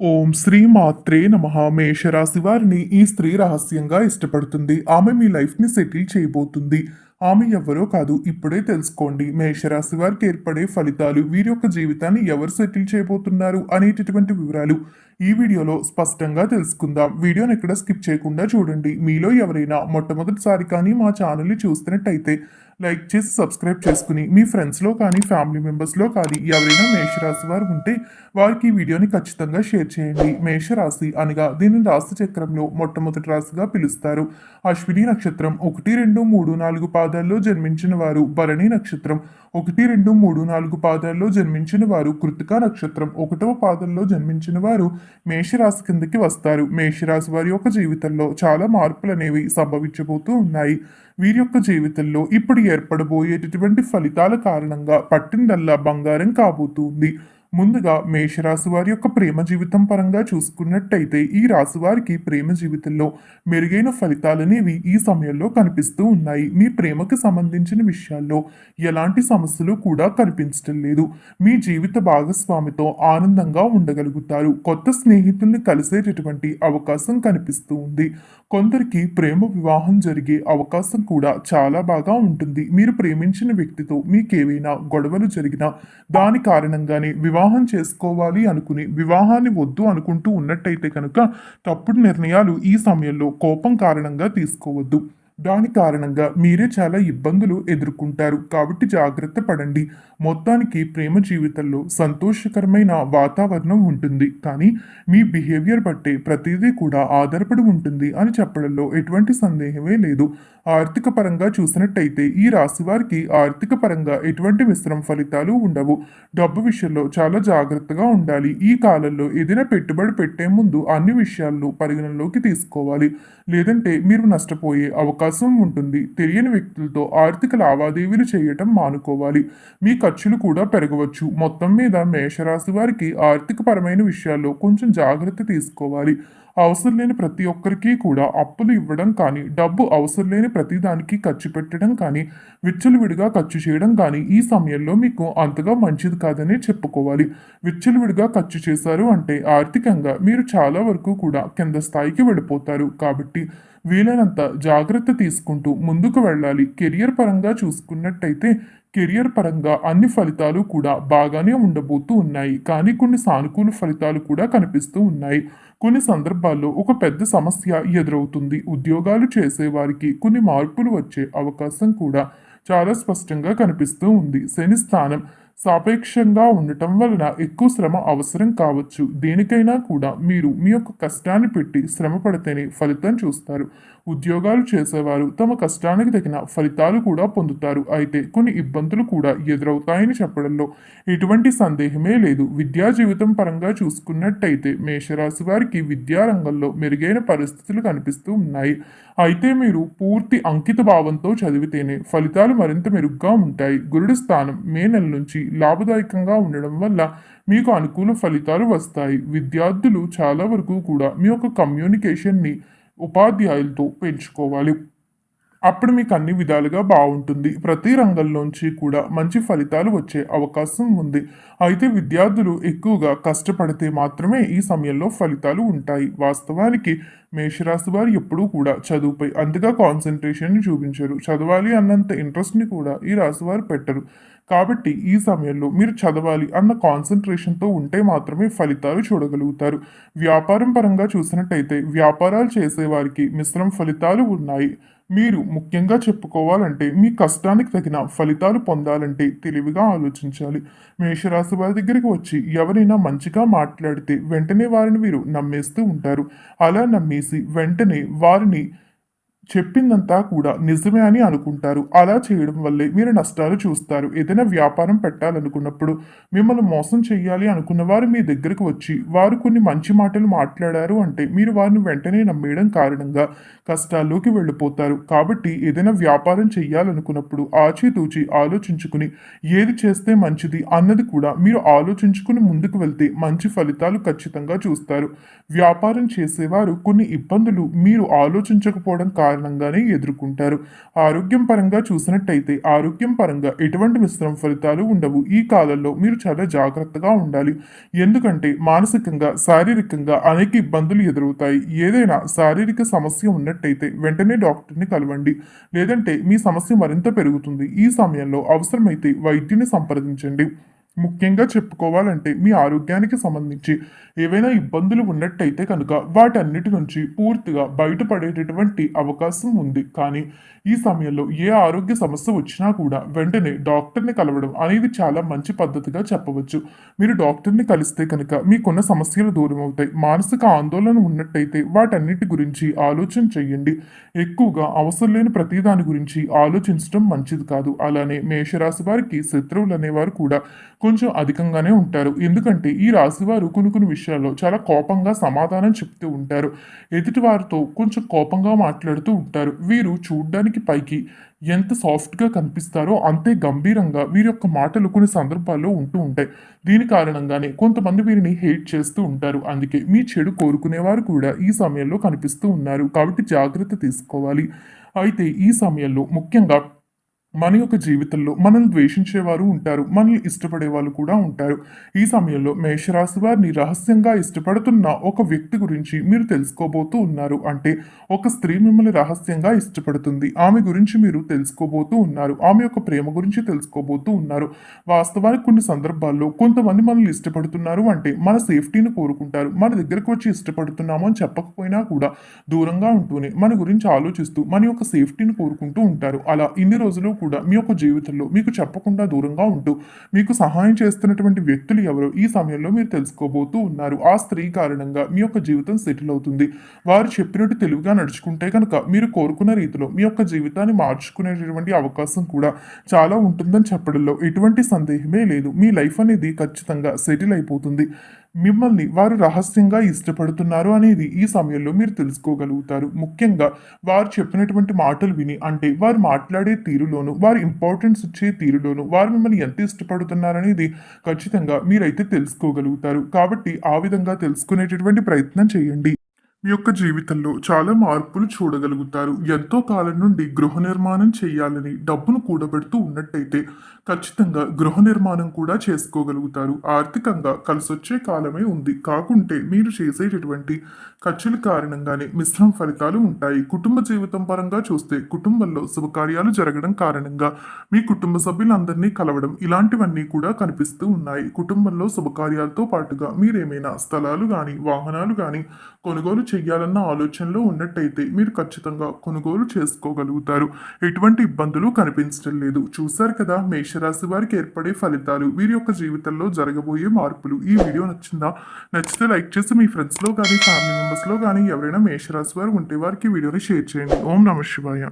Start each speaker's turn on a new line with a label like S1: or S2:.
S1: ఓం శ్రీ మాత్రే నమ. మేషరాశి వారిని ఈ స్త్రీ రహస్యంగా ఇష్టపడుతుంది. ఆమె మీ లైఫ్ని సెటిల్ చేయబోతుంది. ఆమె ఎవరో కాదు ఇప్పుడే తెలుసుకోండి. మేషరాశి వారికి ఏర్పడే ఫలితాలు వీరి యొక్క జీవితాన్ని ఎవరు సెటిల్ చేయబోతున్నారు అనేటటువంటి వివరాలు ఈ వీడియోలో స్పష్టంగా తెలుసుకుందాం. వీడియోని ఎక్కడ స్కిప్ చేయకుండా చూడండి. మీలో ఎవరైనా మొట్టమొదటిసారి కానీ మా ఛానల్ని చూస్తున్నట్టయితే లైక్ చేసి సబ్స్క్రైబ్ చేసుకుని మీ ఫ్రెండ్స్లో కానీ ఫ్యామిలీ మెంబర్స్లో కానీ ఎవరైనా మేషరాశి వారు ఉంటే వారికి ఈ వీడియోని ఖచ్చితంగా షేర్ చేయండి. మేషరాశి అనగా దీనిని రాశి చక్రంలో మొట్టమొదటి రాశిగా పిలుస్తారు. అశ్విని నక్షత్రం ఒకటి రెండు మూడు నాలుగు పాదాల్లో జన్మించిన వారు. భరణి నక్షత్రం ఒకటి రెండు మూడు నాలుగు పాదాల్లో జన్మించిన వారు. కృతిక నక్షత్రం ఒకటవ పాదంలో జన్మించిన వారు మేషరాశి కిందకి వస్తారు. మేషరాశి వారి యొక్క జీవితంలో చాలా మార్పులు అనేవి సంభవించబోతూ ఉన్నాయి. వీరి యొక్క జీవితంలో ఇప్పుడు ఏర్పడబోయేటటువంటి ఫలితాల కారణంగా పట్టిందల్లా బంగారం కాబోతుంది. ముందుగా మేషరాశి వారి యొక్క ప్రేమ జీవితం పరంగా చూసుకున్నట్టయితే ఈ రాశి వారికి ప్రేమ జీవితంలో మెరుగైన ఫలితాలనేవి ఈ సమయంలో కనిపిస్తూ ఉన్నాయి. మీ ప్రేమకు సంబంధించిన విషయాల్లో ఎలాంటి సమస్యలు కూడా కనిపించడం లేదు. మీ జీవిత భాగస్వామితో ఆనందంగా ఉండగలుగుతారు. కొత్త స్నేహితుల్ని కలిసేటటువంటి అవకాశం కనిపిస్తూ ఉంది. కొందరికి ప్రేమ వివాహం జరిగే అవకాశం కూడా చాలా బాగా ఉంటుంది. మీరు ప్రేమించిన వ్యక్తితో మీకేవైనా గొడవలు జరిగినా దాని కారణంగానే వివాహం వివాహం చేసుకోవాలి అనుకుని వివాహాన్ని వద్దు అనుకుంటూ ఉన్నట్టయితే కనుక తప్పుడు నిర్ణయాలు ఈ సమయంలో కోపం కారణంగా తీసుకోవద్దు. దాని కారణంగా మీరే చాలా ఇబ్బందులు ఎదుర్కొంటారు. కాబట్టి జాగ్రత్త పడండి. మొత్తానికి ప్రేమ జీవితంలో సంతోషకరమైన వాతావరణం ఉంటుంది. కానీ మీ బిహేవియర్ బట్టే ప్రతిదీ కూడా ఆధారపడి ఉంటుంది అని చెప్పడంలో ఎటువంటి సందేహమే లేదు. ఆర్థిక పరంగా చూసినట్టయితే ఈ రాశి వారికి ఆర్థిక పరంగా ఎటువంటి మిశ్రమ ఫలితాలు ఉండవు. డబ్బు విషయంలో చాలా జాగ్రత్తగా ఉండాలి. ఈ కాలంలో ఏదైనా పెట్టుబడి పెట్టే ముందు అన్ని విషయాలను పరిగణనలోకి తీసుకోవాలి. లేదంటే మీరు నష్టపోయే అవకాశం అవకాశం ఉంటుంది. తెలియని వ్యక్తులతో ఆర్థిక లావాదేవీలు చేయటం మానుకోవాలి. మీ ఖర్చులు కూడా పెరగవచ్చు. మొత్తం మీద మేషరాశి వారికి ఆర్థిక పరమైన విషయాల్లో కొంచెం జాగ్రత్త తీసుకోవాలి. అవసరం లేని ప్రతి ఒక్కరికి కూడా అప్పులు ఇవ్వడం కానీ డబ్బు అవసరం లేని ప్రతి దానికి ఖర్చు పెట్టడం కానీ విచ్చలవిడిగా ఖర్చు చేయడం కానీ ఈ సమయంలో మీకు అంతగా మంచిది కాదని చెప్పుకోవాలి. విచ్చలవిడిగా ఖర్చు చేశారు అంటే ఆర్థికంగా మీరు చాలా వరకు కూడా కింద స్థాయికి వెళ్ళిపోతారు. కాబట్టి వీలైనంత జాగ్రత్త తీసుకుంటూ ముందుకు వెళ్ళాలి. కెరియర్ పరంగా చూసుకున్నట్టయితే కెరియర్ పరంగా అన్ని ఫలితాలు కూడా బాగానే ఉండబోతూ ఉన్నాయి. కానీ కొన్ని సానుకూల ఫలితాలు కూడా కనిపిస్తూ ఉన్నాయి. కొన్ని సందర్భాల్లో ఒక పెద్ద సమస్య ఎదురవుతుంది. ఉద్యోగాలు చేసేవారికి కొన్ని మార్పులు వచ్చే అవకాశం కూడా చాలా స్పష్టంగా కనిపిస్తూ ఉంది. శని స్థానం సాపేక్షంగా ఉండటం వలన ఎక్కువ శ్రమ అవసరం కావచ్చు. దేనికైనా కూడా మీరు మీ యొక్క కష్టాన్ని పెట్టి శ్రమ పడితేనే ఫలితం చూస్తారు. ఉద్యోగాలు చేసేవారు. తమ కష్టానికి తగిన ఫలితాలు కూడా పొందుతారు. అయితే కొన్ని ఇబ్బందులు కూడా ఎదురవుతాయని చెప్పడంలో ఎటువంటి సందేహమే లేదు. విద్యా జీవితం పరంగా చూసుకున్నట్టయితే మేషరాశి వారికి విద్యారంగంలో మెరుగైన పరిస్థితులు కనిపిస్తూ ఉన్నాయి. అయితే మీరు పూర్తి అంకిత భావంతో చదివితేనే ఫలితాలు మరింత మెరుగ్గా ఉంటాయి. గురుడి స్థానం మే నెల నుంచి లాభదాయకంగా ఉండడం వల్ల మీకు అనుకూల ఫలితాలు వస్తాయి. విద్యార్థులు చాలా వరకు కూడా మీ యొక్క కమ్యూనికేషన్ని ఉపాధ్యాయులతో పెంచుకోవాలి. అప్పుడు మీకు అన్ని విధాలుగా బాగుంటుంది. ప్రతి రంగంలోంచి కూడా మంచి ఫలితాలు వచ్చే అవకాశం ఉంది. అయితే విద్యార్థులు ఎక్కువగా కష్టపడితే మాత్రమే ఈ సమయంలో ఫలితాలు ఉంటాయి. వాస్తవానికి మేషరాశి వారు ఎప్పుడూ కూడా చదువుపై అంతగా కాన్సన్ట్రేషన్ చూపించరు. చదవాలి అన్నంత ఇంట్రెస్ట్ని కూడా ఈ రాశివారు పెట్టరు. కాబట్టి ఈ సమయంలో మీరు చదవాలి అన్న కాన్సన్ట్రేషన్తో ఉంటే మాత్రమే ఫలితాలు చూడగలుగుతారు. వ్యాపారం పరంగా చూసినట్టయితే వ్యాపారాలు చేసేవారికి మిశ్రమ ఫలితాలు ఉన్నాయి. మీరు ముఖ్యంగా చెప్పుకోవాలంటే మీ కష్టానికి తగిన ఫలితాలు పొందాలంటే తెలివిగా ఆలోచించాలి. మేషరాశి వారి దగ్గరికి వచ్చి ఎవరైనా మంచిగా మాట్లాడితే వెంటనే వారిని మీరు నమ్మేస్తూ ఉంటారు. అలా నమ్మేసి వెంటనే వారిని చెప్పిందంతా కూడా నిజమే అని అనుకుంటారు. అలా చేయడం వల్లే మీరు నష్టాలు చూస్తారు. ఏదైనా వ్యాపారం పెట్టాలనుకున్నప్పుడు మిమ్మల్ని మోసం చేయాలి అనుకున్న వారు మీ దగ్గరకు వచ్చి వారు కొన్ని మంచి మాటలు మాట్లాడారు అంటే మీరు వారిని వెంటనే నమ్మేయడం కారణంగా కష్టాల్లోకి వెళ్ళిపోతారు. కాబట్టి ఏదైనా వ్యాపారం చేయాలనుకున్నప్పుడు ఆచితూచి ఆలోచించుకుని ఏది చేస్తే మంచిది అన్నది కూడా మీరు ఆలోచించుకుని ముందుకు వెళ్తే మంచి ఫలితాలు ఖచ్చితంగా చూస్తారు. వ్యాపారం చేసేవారు కొన్ని ఇబ్బందులు మీరు ఆలోచించకపోవడం కారణం కారణంగానే ఎదుర్కొంటారు. ఆరోగ్యం పరంగా చూసినట్టయితే ఆరోగ్యం పరంగా ఎటువంటి మిశ్రమ ఫలితాలు ఉండవు. ఈ కాలంలో మీరు చాలా జాగ్రత్తగా ఉండాలి. ఎందుకంటే మానసికంగా శారీరకంగా అనేక ఇబ్బందులు ఎదురవుతాయి. ఏదైనా శారీరక సమస్య ఉన్నట్టయితే వెంటనే డాక్టర్ని కలవండి. లేదంటే మీ సమస్య మరింత పెరుగుతుంది. ఈ సమయంలో అవసరమైతే వైద్యుని సంప్రదించండి. ముఖ్యంగా చెప్పుకోవాలంటే మీ ఆరోగ్యానికి సంబంధించి ఏవైనా ఇబ్బందులు ఉన్నట్టయితే కనుక వాటన్నిటి నుంచి పూర్తిగా బయటపడేటటువంటి అవకాశం ఉంది. కానీ ఈ సమయంలో ఏ ఆరోగ్య సమస్య వచ్చినా కూడా వెంటనే డాక్టర్ని కలవడం అనేది చాలా మంచి పద్ధతిగా చెప్పవచ్చు. మీరు డాక్టర్ని కలిస్తే కనుక మీకున్న సమస్యలు దూరం అవుతాయి. మానసిక ఆందోళన ఉన్నట్టయితే వాటన్నిటి గురించి ఆలోచన చేయండి. ఎక్కువగా అవసరం లేని ప్రతి దాని గురించి ఆలోచించడం మంచిది కాదు. అలానే మేషరాశి వారికి శత్రువులు అనేవారు కూడా కొంచెం అధికంగానే ఉంటారు. ఎందుకంటే ఈ రాశి వారు కొన్ని కొన్ని విషయాల్లో చాలా కోపంగా సమాధానం చెప్తూ ఉంటారు. ఎదుటి వారితో కొంచెం కోపంగా మాట్లాడుతూ ఉంటారు. వీరు చూడ్డానికి పైకి ఎంత సాఫ్ట్గా కనిపిస్తారో అంతే గంభీరంగా వీరి యొక్క మాటలు కొన్ని సందర్భాల్లో ఉంటూ ఉంటాయి. దీని కారణంగానే కొంతమంది వీరిని హేట్ చేస్తూ ఉంటారు. అందుకే మీ చెడు కోరుకునేవారు కూడా ఈ సమయంలో కనిపిస్తూ ఉన్నారు. కాబట్టి జాగ్రత్త తీసుకోవాలి. అయితే ఈ సమయంలో ముఖ్యంగా మన యొక్క జీవితంలో మనల్ని ద్వేషించేవారు ఉంటారు మనల్ని ఇష్టపడే వాళ్ళు కూడా ఉంటారు. ఈ సమయంలో మేషరాశి వారిని రహస్యంగా ఇష్టపడుతున్న ఒక వ్యక్తి గురించి మీరు తెలుసుకోబోతూ ఉన్నారు. అంటే ఒక స్త్రీ మిమ్మల్ని రహస్యంగా ఇష్టపడుతుంది. ఆమె గురించి మీరు తెలుసుకోబోతూ ఉన్నారు. ఆమె యొక్క ప్రేమ గురించి తెలుసుకోబోతూ ఉన్నారు. వాస్తవానికి కొన్ని సందర్భాల్లో కొంతమంది మనల్ని ఇష్టపడుతున్నారు అంటే మన సేఫ్టీని కోరుకుంటారు. మన దగ్గరకు వచ్చి ఇష్టపడుతున్నాము అని చెప్పకపోయినా కూడా దూరంగా ఉంటూనే మన గురించి ఆలోచిస్తూ మన యొక్క సేఫ్టీని కోరుకుంటూ ఉంటారు. అలా ఇన్ని రోజులు కూడా మీ యొక్క జీవితంలో మీకు చెప్పకుండా దూరంగా ఉంటూ మీకు సహాయం చేస్తున్నటువంటి వ్యక్తులు ఎవరో ఈ సమయంలో మీరు తెలుసుకోబోతూ ఉన్నారు. ఆ స్త్రీ కారణంగా మీ యొక్క జీవితం సెటిల్ అవుతుంది. వారు చెప్పినట్టు తెలివిగా నడుచుకుంటే కనుక మీరు కోరుకున్న రీతిలో మీ యొక్క జీవితాన్ని మార్చుకునేటటువంటి అవకాశం కూడా చాలా ఉంటుందని చెప్పడంలో ఎటువంటి సందేహమే లేదు. మీ లైఫ్ అనేది ఖచ్చితంగా సెటిల్ అయిపోతుంది. మిమ్మల్ని వారు రహస్యంగా ఇష్టపడుతున్నారు అనేది ఈ సమయంలో మీరు తెలుసుకోగలుగుతారు. ముఖ్యంగా వారు చెప్పినటువంటి మాటలు విని అంటే వారు మాట్లాడే తీరులోను వారు ఇంపార్టెన్స్ ఇచ్చే తీరులోను వారు మిమ్మల్ని ఎంత ఇష్టపడుతున్నారనేది ఖచ్చితంగా మీరైతే తెలుసుకోగలుగుతారు. కాబట్టి ఆ విధంగా తెలుసుకునేటటువంటి ప్రయత్నం చేయండి. మీ యొక్క జీవితంలో చాలా మార్పులు చూడగలుగుతారు. ఎంతో కాలం నుండి గృహ నిర్మాణం చేయాలని డబ్బును కూడబెడుతూ ఉన్నట్టయితే ఖచ్చితంగా గృహ నిర్మాణం కూడా చేసుకోగలుగుతారు. ఆర్థికంగా కలిసొచ్చే కాలమే ఉంది. కాకుంటే మీరు చేసేటటువంటి ఖర్చుల కారణంగానే మిశ్రమ ఫలితాలు ఉంటాయి. కుటుంబ జీవితం పరంగా చూస్తే కుటుంబంలో శుభకార్యాలు జరగడం కారణంగా మీ కుటుంబ సభ్యులందరినీ కలవడం ఇలాంటివన్నీ కూడా కనిపిస్తూ ఉన్నాయి. కుటుంబంలో శుభకార్యాలతో పాటుగా మీరేమైనా స్థలాలు కానీ వాహనాలు కానీ కొనుగోలు చేయాలన్న ఆలోచనలో ఉన్నట్టయితే మీరు ఖచ్చితంగా కొనుగోలు చేసుకోగలుగుతారు. ఎటువంటి ఇబ్బందులు కనిపించడం లేదు. చూశారు కదా మేషరాశి వారికి ఏర్పడే ఫలితాలు. వీరి యొక్క జీవితంలో జరగబోయే మార్పులు. ఈ వీడియో నచ్చిందా? నచ్చితే లైక్ చేసి మీ ఫ్రెండ్స్లో కానీ ఫ్యామిలీ మెంబర్స్లో కానీ ఎవరైనా మేషరాశి వారు ఉంటే వారికి వీడియోని షేర్ చేయండి. ఓం నమ శివాయ.